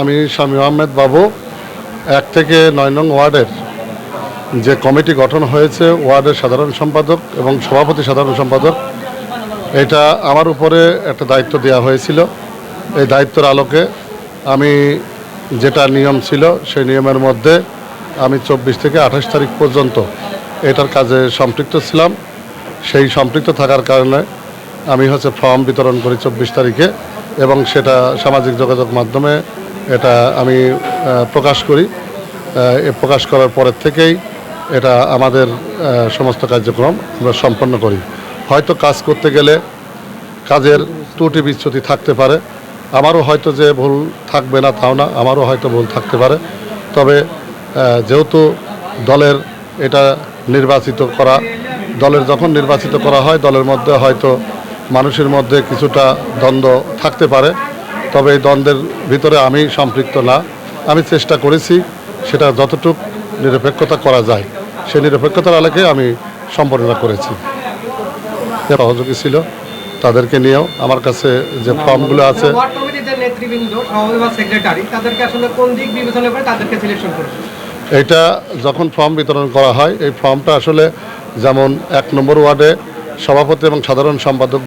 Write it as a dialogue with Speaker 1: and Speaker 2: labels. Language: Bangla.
Speaker 1: আমি স্বামী আহমেদ বাবু, এক থেকে নয় নং ওয়ার্ডের যে কমিটি গঠন হয়েছে, ওয়ার্ডের সাধারণ সম্পাদক এবং সভাপতি সাধারণ সম্পাদক, এটা আমার উপরে একটা দায়িত্ব দেওয়া হয়েছিল। এই দায়িত্বের আলোকে আমি যেটা নিয়ম ছিল, সেই নিয়মের মধ্যে আমি চব্বিশ থেকে আঠাশ তারিখ পর্যন্ত এটার কাজে সম্পৃক্ত ছিলাম। সেই সম্পৃক্ত থাকার কারণে আমি হচ্ছে ফর্ম বিতরণ করি চব্বিশ তারিখে। এবং সেটা সামাজিক যোগাযোগ মাধ্যমে এটা আমি প্রকাশ করি। প্রকাশ করার পরের থেকেই এটা আমাদের সমস্ত কার্যক্রম আমরা সম্পন্ন করি। হয়তো কাজ করতে গেলে কাজের ত্রুটি বিচ্যুতি থাকতে পারে। আমারও হয়তো যে ভুল থাকবে না তাও না, আমারও হয়তো ভুল থাকতে পারে। তবে যেহেতু দলের এটা নির্বাচিত করা, দলের যখন নির্বাচিত করা হয়, দলের মধ্যে হয়তো মানুষের মধ্যে কিছুটা দ্বন্দ্ব থাকতে পারে তবে এই দ্বন্দ্বের ভিতরে আমি সম্পৃক্ত না। আমি চেষ্টা করেছি সেটা যতটুক নিরপেক্ষতা করা যায় সেই নিরপেক্ষতার আলোকে আমি সম্পাদনা করেছি। সহযোগী ছিল তাদেরকে নিয়েও আমার কাছে যে ফর্মগুলো আছে এটা যখন ফর্ম বিতরণ করা হয় এই ফর্মটা আসলে যেমন এক নম্বর ওয়ার্ডে সভাপতি এবং সাধারণ সম্পাদক